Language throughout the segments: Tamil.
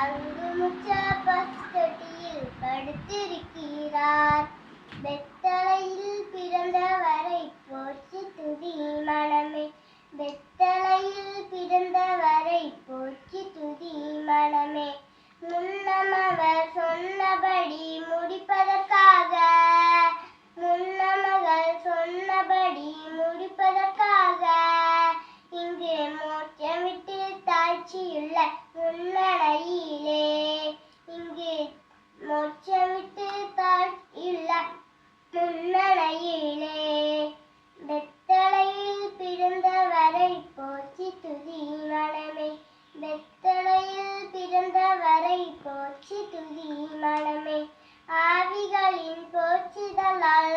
தங்குமுச்ச பஸ்தட்டியில் படுத்திருக்கிறார். வெத்தலையில் பிறந்தவரை போற்றி துதி மனமே. வெத்தலையில் பிறந்தவரை போற்றி துதி மனமே. முன்னமவர் தாழ்ச்சியுள்ள முன்னணையிலே இங்கு மோட்சமிட்டு தாழ்ச்சியுள்ள முன்னணையிலே வெத்தலையில் பிறந்தவரை போற்றி துதி மனமே. வெத்தலையில் பிறந்தவரை போற்றி துதி மனமே. ஆவிகளின் போற்றிதலால் ஆவிகளின் போற்றிதலால்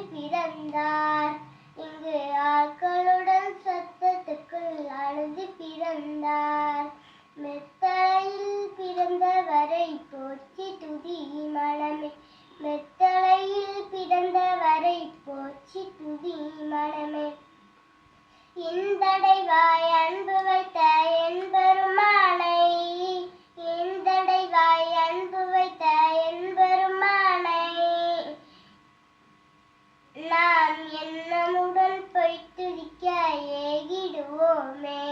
பிறந்தார். இங்கு ஆட்களுடன் சத்தத்துக்குள் அழுது பிறந்தார். மெத்தலையில் பிறந்தவரை போற்றி துதி மனமே. 我们